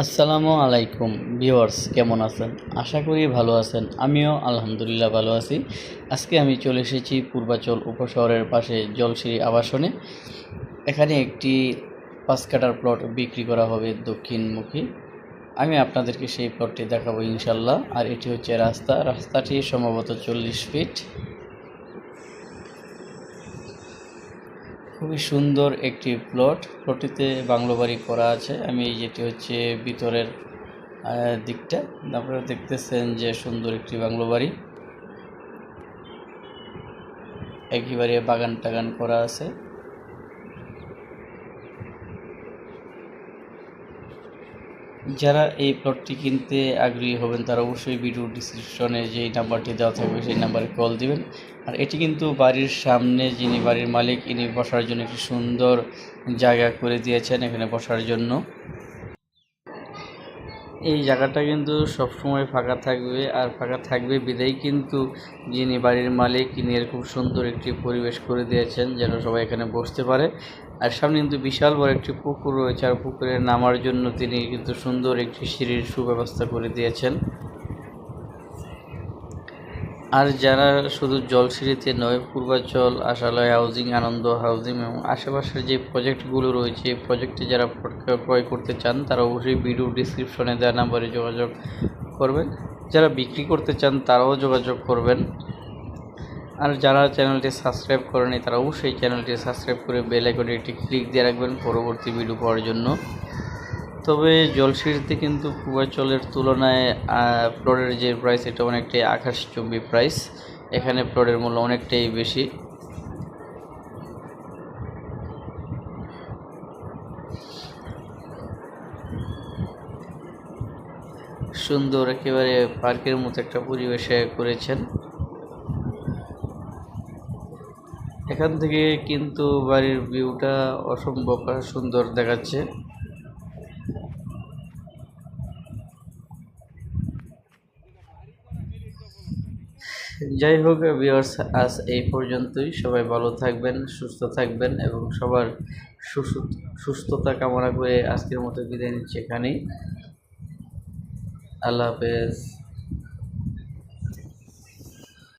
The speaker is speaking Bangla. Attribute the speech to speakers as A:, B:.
A: আসসালামু আলাইকুম ভিউয়ার্স, কেমন আছেন? আশা করি ভালো আছেন। আমিও আলহামদুলিল্লাহ ভালো আছি। আজকে আমি চলে এসেছি পূর্বাচল উপশহরের পাশে জলশ্রী আবাসনে। এখানে একটি পাঁচ কাটার প্লট বিক্রি করা হবে দক্ষিণমুখী। আমি আপনাদেরকে সেই প্লটটি দেখাবো ইনশাল্লাহ। আর এটি হচ্ছে রাস্তা। রাস্তাটি সম্ভবত চল্লিশ ফিট। খুবই সুন্দর একটি প্লট। প্লটটিতে বাংলো বাড়ি করা আছে। আমি যেটি হচ্ছে ভিতরের দিকটা। আপনারা দেখতেছেন যে সুন্দর একটি বাংলো বাড়ি। একেবারে বাগান টাগান করা আছে। যারা এই প্লটটি কিনতে আগ্রহী হবেন, তারা অবশ্যই ভিডিও ডিসক্রিপশনে যেই নাম্বারটি দেওয়া থাকবে, সেই নাম্বারে কল দিবেন। আর এটি কিন্তু বাড়ির সামনে যিনি বাড়ির মালিক, ইনি বসার জন্য একটি সুন্দর জায়গা করে দিয়েছেন এখানে বসার জন্য। এই জায়গাটা কিন্তু সবসময় ফাঁকা থাকবে আর ফাঁকা থাকবে বিদায় কিন্তু যিনি বাড়ির মালিক, তিনি খুব সুন্দর একটি পরিবেশ করে দিয়েছেন যেন সবাই এখানে বসতে পারে। আর সামনে কিন্তু বিশাল বড় একটি পুকুর রয়েছে, আর পুকুরে নামার জন্য তিনি কিন্তু সুন্দর একটি সিঁড়ির সুব্যবস্থা করে দিয়েছেন। আর যারা শুধু জলসিঁড়িতে নয়, পূর্বাচল, আশালয়, হাউজিং, আনন্দ, হাউজিং এবং আশেপাশের যে প্রজেক্টগুলো রয়েছে, এই প্রজেক্টে যারা ক্রয় করতে চান, তারা অবশ্যই ভিডিও ডিসক্রিপশনে দেওয়া নাম্বারে যোগাযোগ করবেন। যারা বিক্রি করতে চান, তারাও যোগাযোগ করবেন। আর যারা চ্যানেলটি সাবস্ক্রাইব করেনি তারা অবশ্যই চ্যানেলটি সাবস্ক্রাইব করে বেল আইকনে একটি ক্লিক দিয়ে রাখবেন পরবর্তী ভিডিও পাওয়ার জন্য। তবে জলসিঁড়িতে কিন্তু পূর্বাচলের তুলনায় প্লটের যে প্রাইস এটা অনেকটাই আকাশচুম্বী প্রাইস এখানে প্লটের মূল্য অনেকটাই বেশি। সুন্দর একেবারে পার্কের মতো একটা পরিবেশে করেছেন। এখান থেকে কিন্তু বাড়ির ভিউটা অসম্ভব সুন্দর দেখাচ্ছে। যাই হোক ভিউয়ার্স আজ এই পর্যন্তই। সবাই ভালো থাকবেন, সুস্থ থাকবেন এবং সবার সুসু- সুস্থতা কামনা করে আজকের মতো বিদায় নিচ্ছি এখানেই। আল্লাহ হাফেজ।